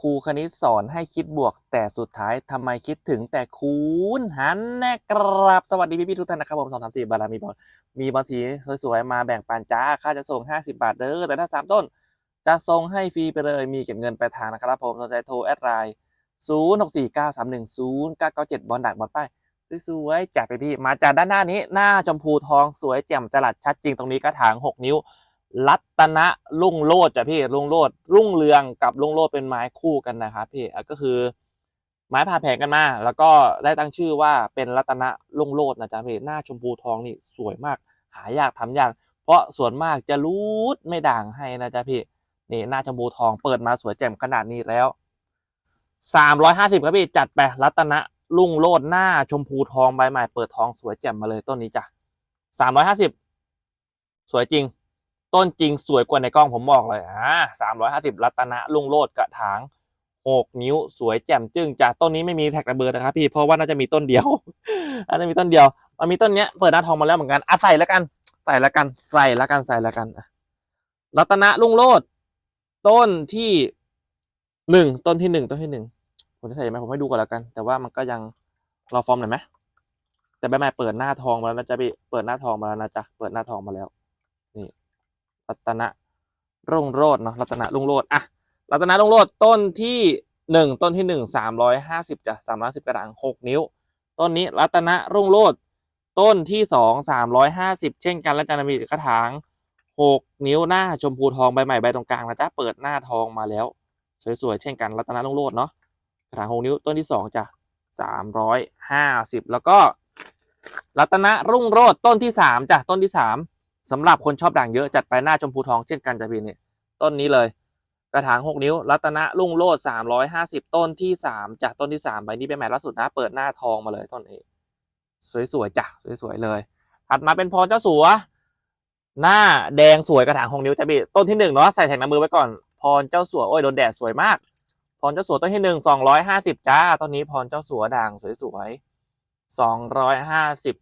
ครูคณิตสอนให้คิดบวก แต่สุดท้ายทำไมคิดถึงแต่คูณหันแน่ครับสวัสดีพี่ๆทุกท่านนะครับผมสองสามสี่บารามีบอลมีบอลสีสวยๆมาแบ่งปันจ้าค่าจะส่ง 50 บาทเด้อแต่ถ้าสามต้น จะส่งให้ฟรีไปเลยมีเก็บเงินไปลายทางนะครับผมสนใจโทรแอดไลน์ศูนย์หกสี่เก้าสามหนึ่งศูนย์เก้าเก้าเจ็ดบอลดักบอลป้ายสวยๆแจกไปพี่มาจากด้านหน้านี้ หน้าชมพูทองสวยแจ่มจรัสชัดจริงตรงนี้กระถางหกนิ้ว รัตนะรุ่งโรจน์จ้ะพี่รุ่งโรจน์รุ่งเรืองกับรุ่งโรจน์เป็นไม้คู่กันนะครับพี่ก็คือไม้ผ่าแผงกันมา แล้วก็ได้ตั้งชื่อว่าเป็นรัตนะรุ่งโรจน์นะจ๊ะพี่หน้าชมพูทองนี่สวยมาก หายากทำยาก เพราะส่วนมากจะรูดไม่ด่างให้นะจ๊ะพี่นี่หน้าชมพูทองเปิดมาสวยแจ่มขนาดนี้แล้วสามร้อยห้าสิบครับพี่จัดไปรัตนะรุ่งโรจน์หน้าชมพูทองใบใหม่เปิดทองสวยแจ่มมาเลยต้นนี้จ้ะสามร้อยห้าสิบสวยจริง ต้นจริงสวยกว่าในกล้องผมบอกเลยอ่าสามร้อยห้าสิบรัตนะลุงโลดกระถางหกนิ้วสวยแจ่มจึ้งจากต้นนี้ไม่มีแท็กระเบิดนะครับพี่เพราะว่าน่าจะมีต้นเดียวอันนี้มีต้นเดียวมันมีต้นเนี้ยเปิดหน้าทองมาแล้วเหมือนกันอะใส่แล้วกันใส่แล้วกันใส่แล้วกันใส่แล้วกันรัตนะลุงโลดต้นที่หนึ่งต้นที่หนึ่งต้นที่หนึ่งผมจะใส่ไหมผมให้ดูก่อนแล้วกัน แต่ว่ามันก็ยังรอฟอร์มหน่อยไหมแต่ใบใหม่เปิดหน้าทองมาแล้วนะจ๊ะพี่เปิดหน้าทองมาแล้วนะจ๊ะเปิดหน้าทองมาแล้ว รัตนะรุ่งโรจน์เนาะรัตนะรุ่งโรจน์อะรัตนะรุ่งโรจน์ต้นที่หนึ่งต้นที่หนึ่งสามร้อยห้าสิบจ้ะสามร้อยสิบกระถางหกนิ้ว ต้นนี้รัตนะรุ่งโรจน์ต้นที่สองสามร้อยห้าสิบเช่นกันและจะมีกระถางหกนิ้วหน้าชมพูทองใบใหม่ใบตรงกลางนะจ๊ะเปิดหน้าทองมาแล้ว สวยๆเช่นกันรัตนะรุ่งโรจน์เนาะกระถางหกนิ้วต้นที่สองจ้ะสามร้อยห้าสิบแล้วก็รัตนะรุ่งโรจน์ต้นที่สามจ้ะต้นที่สาม สำหรับคนชอบด่างเยอะจัดไปหน้าชมพูทองเช่นกันจะพี่นี่ต้นนี้เลย กระถางหกนิ้ว รัตนะรุ่งโรจน์สามร้อยห้าสิบต้นที่สามจ้ะต้นที่สามใบนี้เป็นใหม่ล่าสุดนะ เปิดหน้าทองมาเลยต้นเองสวยๆจ้ะสวยๆเลย ถัดมาเป็นพรเจ้าสัว หน้าแดงสวยกระถางหกนิ้วจะพีต้นที่หนึ่งเนาะใส่แถงน้ำมือไว้ก่อนพรเจ้าสัวโอ้ยโดนแดดสวยมากพรเจ้าสัวต้นที่หนึ่งสองร้อยห้าสิบจ้าต้นนี้พรเจ้าสัวด่างสวยๆสองร้อยห้าสิบ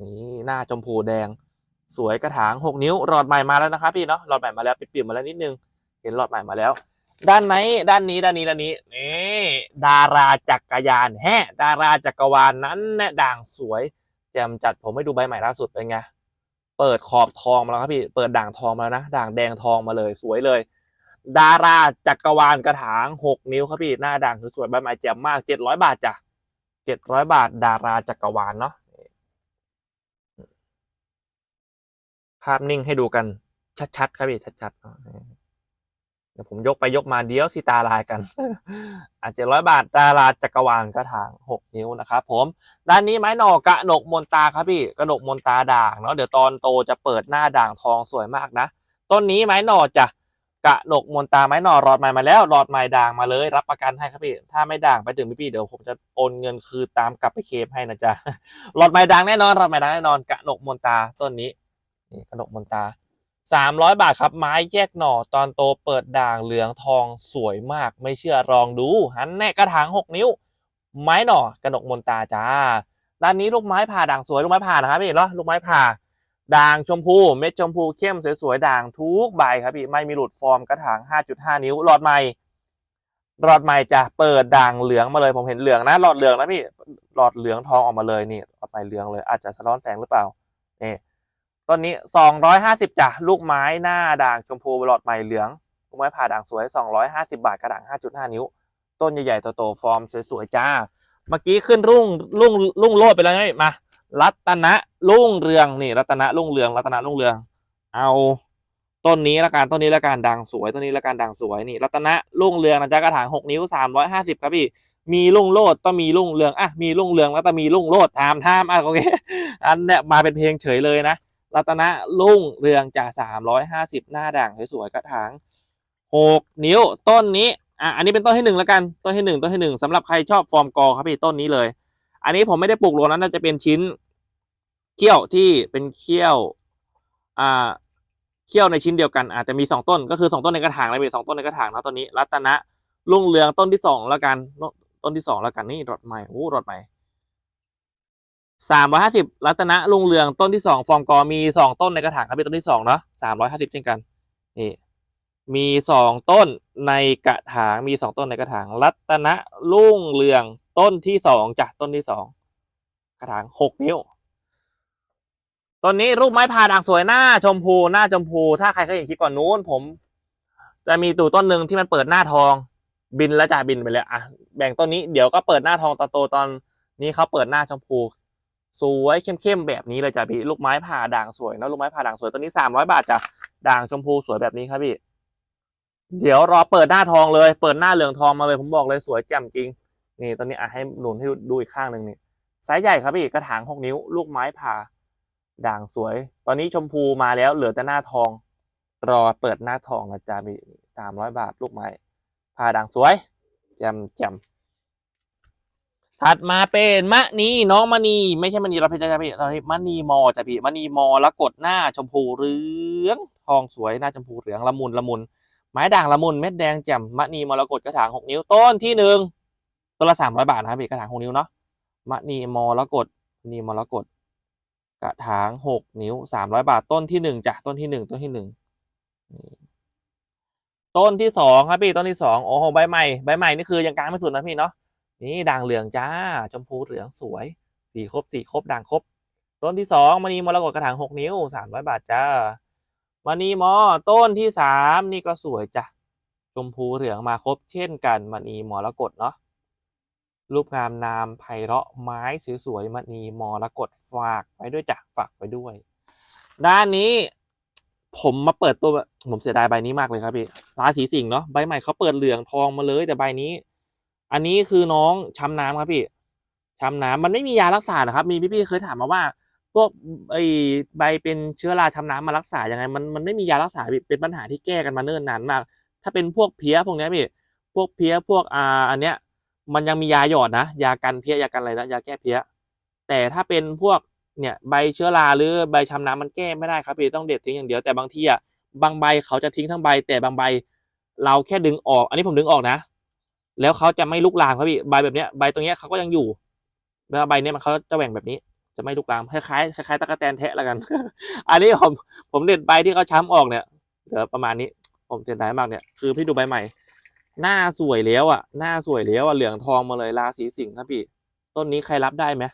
นี่หน้าชมพูแดง สวยกระถางหกนิ้วหลอดใหม่มาแล้วนะครับพี่เนาะหลอดใหม่มาแล้วปิดๆมาแล้วนิดนึง เห็นหลอดใหม่มาแล้ว ด้านไหนด้านนี้ด้านนี้ด้านนี้นี่ดาราจักรยานแฮะดาราจักรวาลนั้นแน่ด่างสวยแจมจัดผมให้ดูใบใหม่ล่าสุดเป็นไงเปิดขอบทองมาแล้วครับพี่เปิดด่างทองมาแล้วนะด่างแดงทองมาเลยสวยเลย ดาราจักรวาลกระถางหกนิ้วครับพี่หน้าด่างสวยๆใบใหม่แจ่มมากเจ็ดร้อยบาทจ้ะเจ็ดร้อยบาท ดาราจักรวาลเนาะ ภาพนิ่งให้ดูกันชัดๆครับพี่ชัดๆเดี๋ยวผมยกไปยกมาเดี๋ยวสิตาลายกันอะเจ็ดร้อยบาทดาราจักรวาลกระถางหกนิ้วนะครับผมด้านนี้ไม้หนอกระหนกมนตาครับพี่กระหนกมนตาด่างเนาะเดี๋ยวตอนโตจะเปิดหน้าด่างทองสวยมากนะต้นนี้ไม้หนอจะกระหนกมนตาไม้หน่อรอดใหม่มาแล้วรอดใหม่ด่างมาเลย รับประกันให้ครับพี่ถ้าไม่ด่างไปถึงพี่พี่ๆเดี๋ยวผมจะโอนเงินคืนตามกลับไปเคมให้นะจ๊ะรอดใหม่ด่างแน่นอนรอดใหม่ด่างแน่นอนกระหนกมนตาต้นนี้ นี่กระหนกมนตาสามร้อยบาทครับ ไม้แยกหน่อตอนโตเปิดด่างเหลืองทองสวยมากไม่เชื่อลองดูหันแน่กระถางหกนิ้ว ไม้หน่อกระหนกมนตาจ้าด้านนี้ลูกไม้ผ่าด่างสวยลูกไม้ผ่านะครับพี่เห็นหรอลูกไม้ผ่าด่างชมพูเม็ดชมพูเข้มสวยๆด่างทุกใบครับพี่ไม่มีหลุดฟอร์มกระถาง 5.5 นิ้วหลอดใหม่หลอดใหม่จะเปิดด่างเหลืองมาเลยผมเห็นเหลืองนะหลอดเหลืองนะพี่หลอดเหลืองทองออกมาเลยนี่หลอดใหม่เหลืองเลย อาจจะสะท้อนแสงหรือเปล่าเนี่ ต้นนี้ 250จ้ะลูกไม้หน้าด่างชมพูหลอดใหม่เหลือง ลูกไม้ผ่าด่างสวย 250 บาทกระถาง 5.5 นิ้ว ต้นใหญ่ๆโตๆฟอร์มสวยๆจ้า เมื่อกี้ขึ้นรุ่งรุ่งรุ่งโลดไปแล้วไหมมา รัตนะรุ่งเรืองนี่ รัตนะรุ่งเรืองรัตนะรุ่งเรือง เอาต้นนี้ละกันต้นนี้ละกันดังสวยต้นนี้ละกันดังสวยนี่รัตนะรุ่งเรืองนะจ๊ะกระถางหกนิ้วสามร้อยห้าสิบครับพี่มีรุ่งโลดต้องมีรุ่งเรืองอะมีรุ่งเรืองแล้วต้องมีรุ่งโลดทามทามอะโอเคอันเนี้ยมาเป็นเพลงเฉยเลยนะ รัตนะรุ่งเรืองจากสามร้อยห้าสิบหน้าด่างสวยๆกระถางหกนิ้วต้นนี้อะอันนี้เป็นต้นที่หนึ่งแล้วกันต้นที่หนึ่งต้นที่หนึ่งสำหรับใครชอบฟอร์มกอครับพี่ต้นนี้เลย อันนี้ผมไม่ได้ปลูกรวมนั้นน่าจะเป็นชิ้นเขี้ยวที่เป็นเขี้ยวอ่าเขี้ยวในชิ้นเดียวกันอาจจะมีสองต้นก็คือสองต้นในกระถางเลยมีสองต้นในกระถางนะต้นนี้ รัตนะรุ่งเรืองต้นที่สองแล้วกัน ต้นที่สองแล้วกันนี่รถใหม่โอ้รถใหม่ สามร้อยห้าสิบรัตนะรุ่งเรืองต้นที่สองฟอร์มกอมีสองต้นในกระถางครับเป็นต้นที่สองเนาะสามร้อยห้าสิบเช่นกันนี่มีสองต้นในกระถางมีสองต้นในกระถาง รัตนะรุ่งเรืองต้นที่สองจ้ะต้นที่สองกระถางหกนิ้วต้นนี้รูปไม้ผ่าด่างสวยหน้าชมพูหน้าชมพู ถ้าใครเคยเห็นคลิปก่อนนู้นผม จะมีตู่ต้นหนึ่งที่มันเปิดหน้าทอง บินแล้วจ่าบินไปเลยอะแบ่งต้นนี้เดี๋ยวก็เปิดหน้าทองตอนโตตอนนี้เขาเปิดหน้าชมพู สวยเข้มๆแบบนี้เลยจ้ะพี่ลูกไม้ผ่าด่างสวยนะลูกไม้ผ่าด่างสวยต้นนี้สามร้อยบาทจ้ะด่างชมพูสวยแบบนี้ครับพี่ เดี๋ยวรอเปิดหน้าทองเลย เปิดหน้าเหลืองทองมาเลยผมบอกเลยสวยแจ่มจริง นี่ตอนนี้อะให้หนุนให้ดูอีกข้างหนึ่งนี่ไซส์ใหญ่ครับพี่กระถางหกนิ้ว ลูกไม้ผ่าด่างสวย ตอนนี้ชมพูมาแล้วเหลือแต่หน้าทอง รอเปิดหน้าทองนะจ๊ะพี่สามร้อยบาทลูกไม้ผ่าด่างสวยแจ่มแจ่ม ถัดมาเป็นมะนีน้องมณีไม่ใช่มณีเราเพชรจ้ะพี่ตอนนี้มณีมอจ้ะพี่มณีมอแล้วกดหน้าชมพูเหลือง ทองสวยหน้าชมพูเหลืองละมุนละมุน ไม้ด่างละมุนเม็ดแดงแจ่มมะนีมรกตกระถางหกนิ้วต้นที่หนึ่งต้นละสามร้อยบาทนะครับพี่กระถางหกนิ้วเนาะมะนีมรกตนีมรกตกระถางหกนิ้วสามร้อยบาทต้นที่หนึ่งจ้ะต้นที่หนึ่งต้นที่หนึ่งต้นที่สองครับพี่ต้นที่สองโอ้โหใบใหม่ใบใหม่นี่คือยังกลางไม่สุดนะพี่เนาะ นี่ด่างเหลืองจ้า ชมพูเหลืองสวย สีครบสีครบด่างครบ ต้นที่สองมณีมรกตกระถางหกนิ้วสามร้อยบาทจ้ามณีมอต้นที่สามนี่ก็สวยจ้ะ ชมพูเหลืองมาครบ เช่นกันมณีมรกตเนาะ รูปงามนามไพเราะไม้สวยๆมณีมรกตฝากไว้ด้วยจ้ะ ฝากไว้ด้วย ด้านนี้ผมมาเปิดตัวผมเสียดายใบนี้มากเลยครับพี่ราศีสิงห์เนาะใบใหม่เขาเปิดเหลืองทองมาเลยแต่ใบนี้ อันนี้คือน้องช้ำน้ำครับพี่ช้ำน้ำมันไม่มียารักษานะครับ มีพี่ๆเคยถามมาว่า พวกไอใบเป็นเชื้อราช้ำน้ำมารักษายังไง มันมันไม่มียารักษาเป็นปัญหาที่แก้กันมาเนิ่นนานมาก ถ้าเป็นพวกเพี้ยพวกนี้พี่พวกเพี้ยพวกอ่าอันเนี้ย มันยังมียาหยอดนะ ยากันเพี้ยยากันอะไรนะยาแก้เพี้ยแต่ถ้าเป็นพวกเนี่ยใบเชื้อราหรือใบช้ำน้ำมันแก้ไม่ได้ครับพี่ต้องเด็ดทิ้งอย่างเดียวแต่บางทีอะบางใบเขาจะทิ้งทั้งใบ แต่บางใบ เราแค่ดึงออก อันนี้ผมดึงออกนะ แล้วเขาจะไม่ลุกลามครับพี่ใบแบบเนี้ยใบตรงเนี้ยเขาก็ยังอยู่แล้วใบเนี้ยมันเขาจะแหว่งแบบนี้ จะไม่ลุกลามคล้ายๆคล้ายๆตะกแตนแทะล้วกัน อันนี้ผมผมเด็ดใบที่เขาช้ำออกเนี่ยเดี๋ยวประมาณนี้ผมเสียดายมากเนี่ยคือพี่ดูใบใหม่ หน้าสวยแล้วอะ หน้าสวยแล้วอะเหลืองทองมาเลยราศีสิงห์ครับพี่ ต้นนี้ใครรับได้ไหม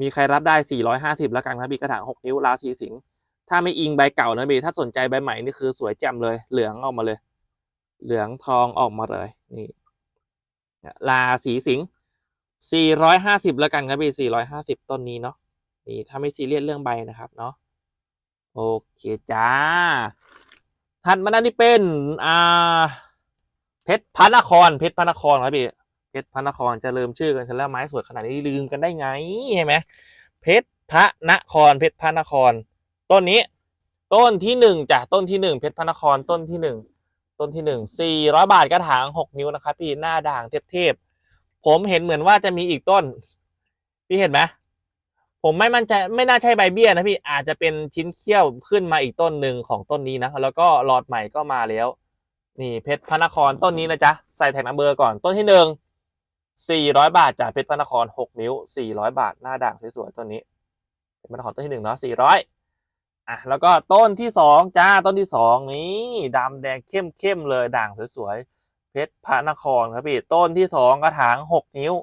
มีใครรับได้ 450 แล้วกันครับพี่กระถาง 6 นิ้วราศีสิงห์ถ้าไม่อิงใบเก่านะพี่ถ้าสนใจใบใหม่นี่คือสวยแจ่มเลย เหลืองออกมาเลย เหลืองทองออกมาเลยนี่ ราศีสิงห์450 แล้วกันครับพี่ 450 ต้นนี้เนาะนี่ถ้าไม่ซีเรียสเรื่องใบนะครับเนาะโอเคจ้า ถัดมาด้านนี้เป็นอ่าเพชรพระนคร เพชรพระนครครับพี่เพชรพระนครจะลืมชื่อกันฉันแล้วไม้สวยขนาดนี้ลืมกันได้ไงใช่ไหมเพชรพระนคร เพชรพระนคร ต้นนี้ ต้นที่หนึ่งจ้ะต้นที่หนึ่งเพชรพระนครต้นที่หนึ่ง ต้นที่หนึ่งสี่ร้อยบาทกระถางหกนิ้วนะครับพี่หน้าด่างเทพๆผมเห็นเหมือนว่าจะมีอีกต้น พี่เห็นไหมผมไม่มั่นใจไม่น่าใช่ใบเบี้ยนะพี่อาจจะเป็นชิ้นเขี้ยวขึ้นมาอีกต้นหนึ่งของต้นนี้นะแล้วก็หลอดใหม่ก็มาแล้ว นี่เพชรพระนครต้นนี้นะจ๊ะใส่แท็กนัมเบอร์ก่อนต้นที่หนึ่งสี่ร้อยบาทจากเพชรพระนครหกนิ้วสี่ร้อยบาทหน้าด่างสวยๆต้นนี้เพชรพระนครต้นที่หนึ่งเนาะสี่ร้อย อะแล้วก็ต้นที่สองจ้าต้นที่สองนี่ดำแดงเข้มเข้มๆเลยด่างสวยๆเพชรพระนครครับพี่ต้นที่สองกระถางหกนิ้ว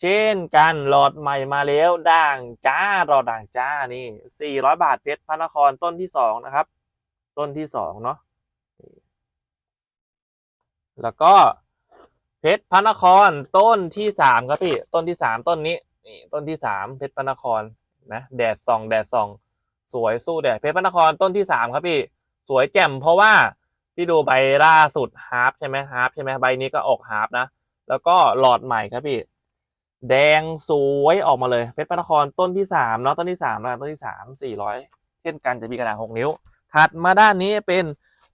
เช่นกันหลอดใหม่มาแล้วด่างจ้ารอด่างจ้านี่สี่ร้อยบาทเพชรพระนครต้นที่สองนะครับ ต้นที่สองเนาะแล้วก็เพชรพระนครต้นที่สามครับพี่ต้นที่สามต้นนี้นี่ต้นที่สามเพชรพระนครนะแดดส่องแดดส่อง สวยสู้แดดเพชรพระนครต้นที่สามครับพี่สวยแจ่มเพราะว่าพี่ดูใบล่าสุดฮาร์ปใช่ไหมฮาร์ปใช่ไหมใบนี้ก็ออกฮาร์ปนะ แล้วก็หลอดใหม่ครับพี่ แดงสวยออกมาเลยเพชรพระนครต้นที่สามเนาะต้นที่สามนะต้นที่สามสี่ร้อยเช่นกันจะมีกระดาษหกนิ้ว ถัดมาด้านนี้เป็น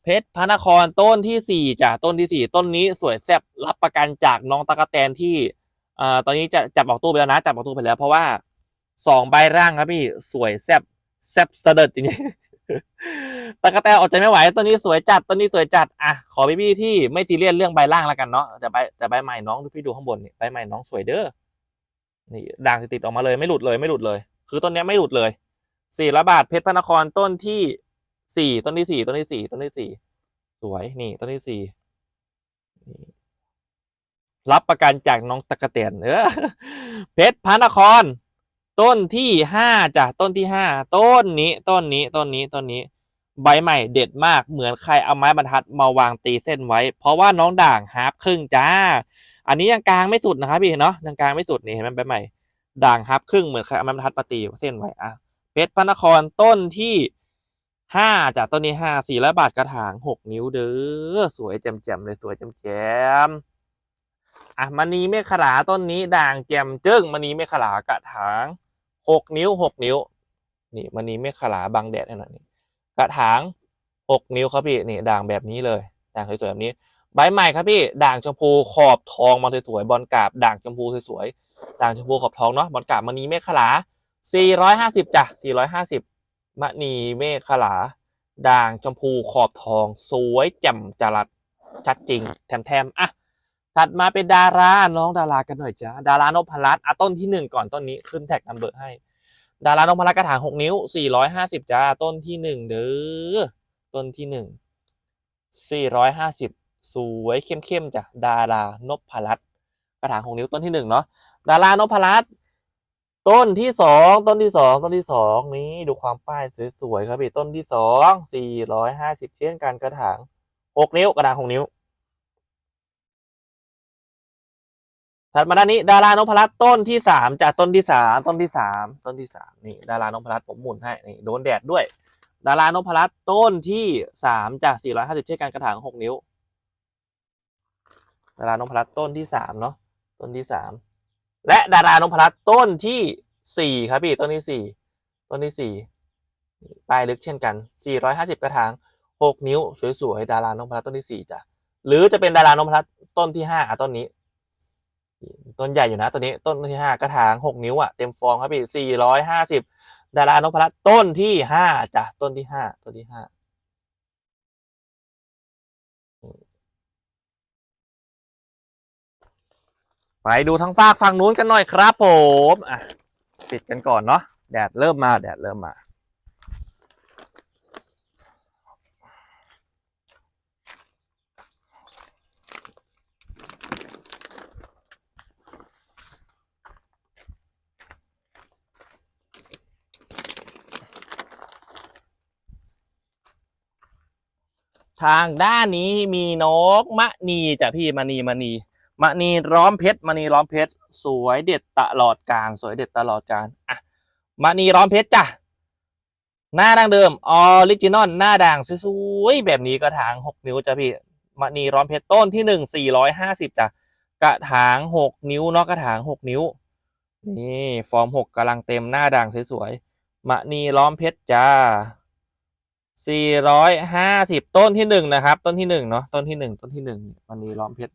เพชรพระนครต้นที่สี่จ้ะต้นที่สี่ต้นนี้สวยแซ่บรับประกันจากน้องตะกะแตนที่อ่าตอนนี้จะจับออกตู้ไปแล้วนะจับออกตู้ไปแล้ว เพราะว่าสองใบร่างครับพี่สวยแซ่บ แซบสะเดิดจริงๆตะกะแตนอดใจไม่ไหวต้นนี้สวยจัดต้นนี้สวยจัดอะขอพี่พี่ที่ไม่ซีเรียสเรื่องใบล่างแล้วกันเนาะแต่ใบแต่ใบใหม่น้องพี่ดูข้างบนนี่ใบใหม่น้องสวยเด้อนี่ด่างติดออกมาเลยไม่หลุดเลยไม่หลุดเลย คือต้นนี้ไม่หลุดเลยสี่ร้อยบาทเพชรพระนครต้นที่สี่ต้นที่สี่ต้นที่สี่ต้นที่สี่สวยนี่ต้นที่สี่นี่รับประกันจากน้องตะกะเตียนเออเพชรพระนคร ต้นที่ห้าจ้ะต้นที่ห้าต้นนี้ต้นนี้ต้นนี้ต้นนี้ ใบใหม่เด็ดมากเหมือนใครเอาไม้บรรทัดมาวางตีเส้นไว้ เพราะว่าน้องด่างฮาร์ปครึ่งจ้า อันนี้ยังกลางไม่สุดนะครับพี่เนาะยังกลางไม่สุดนี่เห็นไหมใบใหม่ ด่างฮาร์ปครึ่งเหมือนใครเอาไม้บรรทัดมาตีเส้นไว้อะเพชรพระนครต้นที่ห้าจากต้นนี้ห้าสี่ร้อยบาทกระถางหกนิ้วเด้อสวยแจ่มๆเลยสวยแจ่มๆอะมณีเมฆขลาต้นนี้ด่างแจ่มจึ้งมณีเมฆขลากระถาง หกนิ้วหกนิ้ว นี่มณีเมฆขลาบังแดดให้หน่อยนี่กระถางหกนิ้วครับพี่นี่ด่างแบบนี้เลยด่างสวยๆแบบนี้ ใบใหม่ครับพี่ด่างชมพูขอบทองมาสวยๆบอลกราบด่างชมพูสวยๆด่างชมพูขอบทองเนาะบอลกราบมณีเมฆขลา450จ้ะ450มณีเมฆขลา ด่างชมพูขอบทอง สวยแจ่มจรัสชัดจริง แถมๆอะ ถัดมาเป็นดาราน้องดารากันหน่อยจ้าดารานพรัตน์อะต้นที่หนึ่งก่อนต้นนี้ขึ้นแท็กนัมเบอร์ให้ ดารานพรัตน์กระถางหกนิ้ว450จ้าต้นที่หนึ่งเด้อต้นที่หนึ่ง450สวยเข้มๆจ้ะดารานพรัตน์กระถางหกนิ้วต้นที่หนึ่งเนาะดารานพรัตน์ต้นที่สองต้นที่สองต้นที่สองนี้ดูความป้ายสวยๆครับพี่ต้นที่สอง450เช่นกันกระถางหกนิ้วกระถางหกนิ้ว ถัดมาด้านนี้ดารานพรัตน์ต้นที่สามจากต้นที่สามต้นที่สามต้นที่สามนี่ดารานพรัตน์ผมหมุนให้นี่โดนแดดด้วย ดารานพรัตน์ต้นที่สามจากสี่ร้อยห้าสิบเช่นกันกระถางหกนิ้ว ดารานพรัตน์ต้นที่สามเนาะต้นที่สามและดารานพรัตน์ต้นที่สี่ครับพี่ต้นที่สี่ต้นที่สี่ป้ายลึกเช่นกันสี่ร้อยห้าสิบกระถางหกนิ้ว สวยๆ ดารานพรัตน์ต้นที่สี่จ้ะ หรือจะเป็นดารานพรัตน์ต้นที่ห้าอะต้นนี้ ต้นใหญ่อยู่นะตัวนี้ต้นที่ห้ากระถางหกนิ้วอะเต็มฟองครับพี่สี่ร้อยห้าสิบดารานพรัตต้นที่ห้าจ้ะต้นที่ห้าต้นที่ห้าไปดูทั้งฝากฝั่งนู้นกันหน่อยครับผมอะปิดกันก่อนเนาะแดดเริ่มมาแดดเริ่มมา ทางด้านนี้มีนกมะนีจ้ะพี่มณีมณีมณีล้อมเพชรมณีล้อมเพชรสวยเด็ดตลอดการสวยเด็ดตลอดการอะมณีล้อมเพชรจ้ะหน้าดังเดิมออริจินอลหน้าด่างสวยๆแบบนี้กระถางหกนิ้วจ้ะพี่มณีล้อมเพชรต้นที่หนึ่งสี่ร้อยห้าสิบจ้ะกระถางหกนิ้วเนาะกระถางหกนิ้วนี่ฟอร์มหกกำลังเต็มหน้าด่างสวยๆมณีล้อมเพชรจ้า สี่ร้อยห้าสิบต้นที่หนึ่งนะครับ ต้นที่หนึ่งเนาะต้นที่หนึ่งต้นที่หนึ่งมันมีล้อมเพชร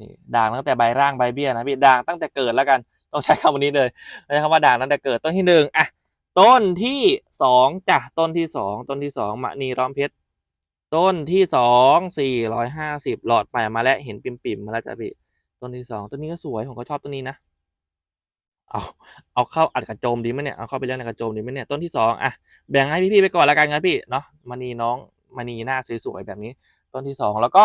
นี่ด่างตั้งแต่ใบร่างใบเบี้ยนะพี่ด่างตั้งแต่เกิดแล้วกันต้องใช้คำวันนี้เลยใช้คำว่าด่างตั้งแต่เกิดต้นที่หนึ่งอะต้นที่สองจ้ะต้นที่สองต้นที่สองมะนีล้อมเพชรต้นที่สองสี่ร้อยห้าสิบหลอดใหม่มาแล้วเห็นปิ่มๆมาแล้วจ้ะพี่ต้นที่สองต้นนี้ก็สวยผมก็ชอบต้นนี้นะ เอาเอาเข้าอัดกระโจมดีไหมเนี่ยเอาเข้าไปเล่นในกระโจมดีไหมเนี่ยต้นที่สองอะแบ่งให้พี่ๆไปก่อนล้วกันครับพี่เนาะมณีน้องมณีหน้าสวยๆแบบนี้ ต้นที่สองแล้วก็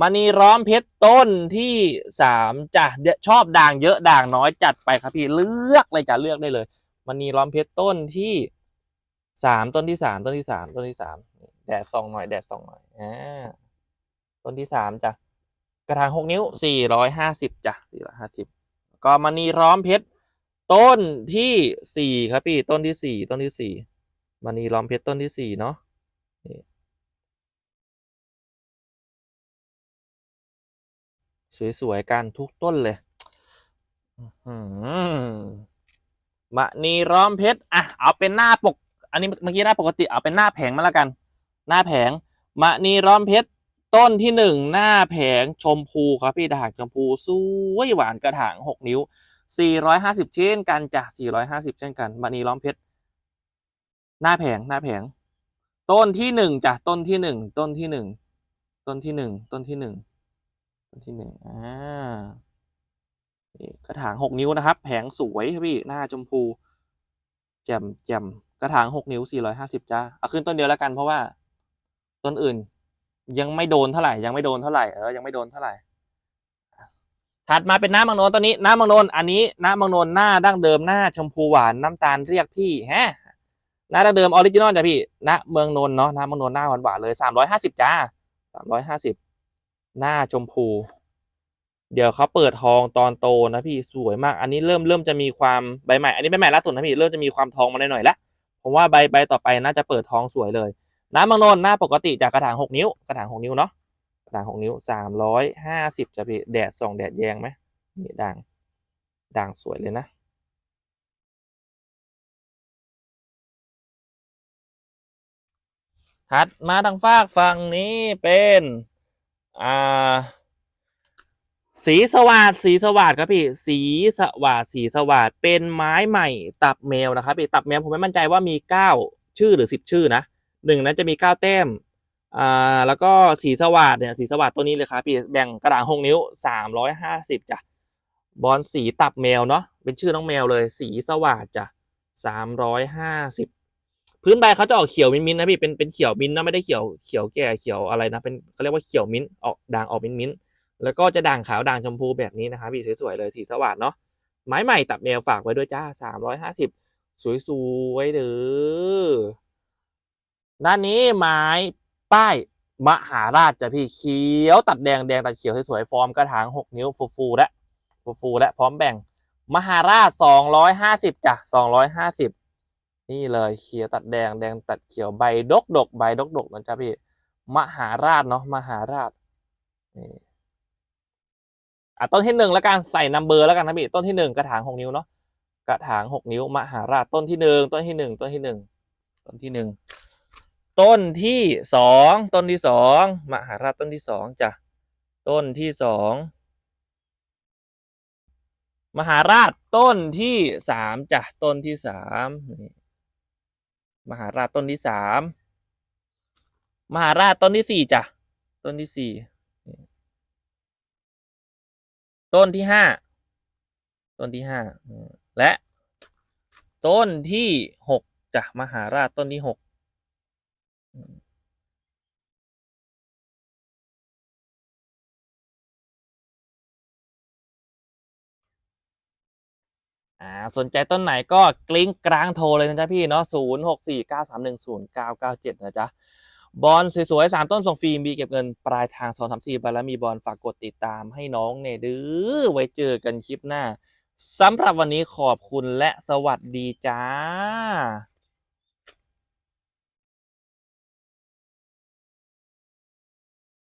มณีร้อมเพชรต้นที่สามจ้ะเดี๋ยวชอบด่างเยอะด่างน้อยจัดไปครับพี่เลือกเลยจ้ะเลือกได้เลยมณีร้อมเพชรต้นที่สามต้นที่สามต้นที่สามต้นที่สามแดดส่องหน่อยแดดส่องหน่อยอ่าต้นที่สามจ้ะกระถางหกนิ้วสี่ร้อยห้าสิบจ้ะสี่ร้อยห้าสิบก็มณีร้อมเพชร ต้นที่สี่ครับพี่ต้นที่สี่ต้นที่สี่มณีล้อมเพชรต้นที่สี่เนาะสวยๆกันทุกต้นเลยมณีล้อมเพชรอะเอาเป็นหน้าปก อันนี้เมื่อกี้หน้าปกติเอาเป็นหน้าแผงมาแล้วกัน หน้าแผงมณีล้อมเพชรต้นที่หนึ่งหน้าแผงชมพูครับพี่ดางชมพูสวยหวานกระถางหกนิ้ว 450 เช่นกันจ้ะ450 เช่นกันมณีล้อมเพชรหน้าแผงหน้าแผง ต้นที่หนึ่งจ้ะต้นที่หนึ่งต้นที่หนึ่งต้นที่หนึ่งต้นที่หนึ่งต้นที่หนึ่งอ่ากระถางหกนิ้วนะครับ แผงสวยพี่หน้าชมพูแจ่มแจ่มกระถางหกนิ้ว450จ้าเอาขึ้นต้นเดียวแล้วกันเพราะว่า ต้นอื่น ยังไม่โดนเท่าไหร่ยังไม่โดนเท่าไหร่เออยังไม่โดนเท่าไหร่ ถัดมาเป็นน้ำมังโนนตัวนี้น้ำมังโนนอันนี้น้ำมังโนนหน้าดั้งเดิมหน้าชมพูหวานน้ำตาลเรียกพี่ฮะหน้าดั้งเดิมออริจินอลจ้ะพี่ณเมืองนนเนาะน้ำมังโนนหน้าหวานหวานเลยสามร้อยห้าสิบจ้าสามร้อยห้าสิบหน้าชมพู เดี๋ยวเขาเปิดทองตอนโตนะพี่สวยมาก อันนี้เริ่มเริ่มจะมีความใบใหม่ อันนี้ใบใหม่ล่าสุดนะพี่เริ่มจะมีความทองมาหน่อยๆแล้วผมว่าใบใบต่อไปน่าจะเปิดทองสวยเลย น้ำมังโนนหน้าปกติจากกระถางหกนิ้วกระถางหกนิ้วเนาะ กระถางหกนิ้วสามร้อยห้าสิบจะพี่แดดส่องแดดแยงไหมนี่ด่างด่างสวยเลยนะถัดมาทางฝากฝั่งนี้เป็นอ่าสีสวัสดสีสวัสดครับพี่สีสวัสดสีสวัสดเป็นไม้ใหม่ตับแมวนะครับพี่ตับแมวผมไม่มั่นใจว่ามีเก้าชื่อหรือสิบชื่อนะหนึ่งนั้นจะมีเก้าแต้ม อ่าแล้วก็สีสวัสดเนี่ยสีสวัสดตัวนี้เลยครับพี่แบ่งกระดาษหกนิ้วสามร้อยห้าสิบจ้ะบอลสีตับแมวเนาะเป็นชื่อน้องแมวเลย สีสวัสดจ้ะสามร้อยห้าสิบพื้นใบเขาจะออกเขียวมิ้นท์ๆนะพี่เป็นเป็นเขียวมิ้นนะไม่ได้เขียวเขียวแก่เขียวอะไรนะเป็นเขาเรียกว่าเขียวมิ้นออกด่างออกมิ้นมิ้นแล้วก็จะด่างขาวด่างชมพูแบบนี้นะครับพี่สวยๆเลยสีสวัสดเนาะไม้ใหม่ตับแมวฝากไว้ด้วยจ้าสามร้อยห้าสิบสวยๆเด้อด้านนี้ไม้ ป้ายมหาราชจ้ะพี่เขียวตัดแดงแดงตัดเขียวสวยๆฟอร์มกระถางหกนิ้วฟูฟูๆและฟูฟูๆและพร้อมแบ่ง มหาราชสองร้อยห้าสิบจ้ะสองร้อยห้าสิบนี่เลยเขียวตัดแดงแดงตัดเขียวใบดกดกๆใบดกดกๆนะจ๊ะพี่มหาราชเนาะมหาราชนี่อะต้นที่หนึ่งแล้วกันใส่นัมเบอร์แล้วกันนะพี่ต้นที่หนึ่งกระถางหกนิ้วเนาะกระถางหกนิ้ว มหาราชต้นที่หนึ่งต้นที่หนึ่งต้นที่หนึ่งต้นที่หนึ่ง ต้นที่สองต้นที่สองมหาราชต้นที่สองจ้ะต้นที่สองมหาราชต้นที่สามจ้ะต้นที่สามมหาราชต้นที่สามมหาราชต้นที่สี่จ้ะต้นที่สี่ต้นที่ห้าต้นที่ห้าและ ต้นที่หกจ้ะมหาราชต้นที่หก อ่าสนใจต้นไหนก็กลิ้งกลางโทรเลยนะจ๊ะพี่เนาะศูนย์หกสี่เก้าสามหนึ่งศูนย์เก้าเก้าเจ็ดนะจ๊ะบอลสวยๆสามต้นส่งฟรีมีเก็บเงินปลายทางสองสามสี่บาแล้วมีบอลฝากกดติดตามให้น้องเนยดื้อไว้เจอกันคลิปหน้าสำหรับวันนี้ขอบคุณและสวัสดีจ้า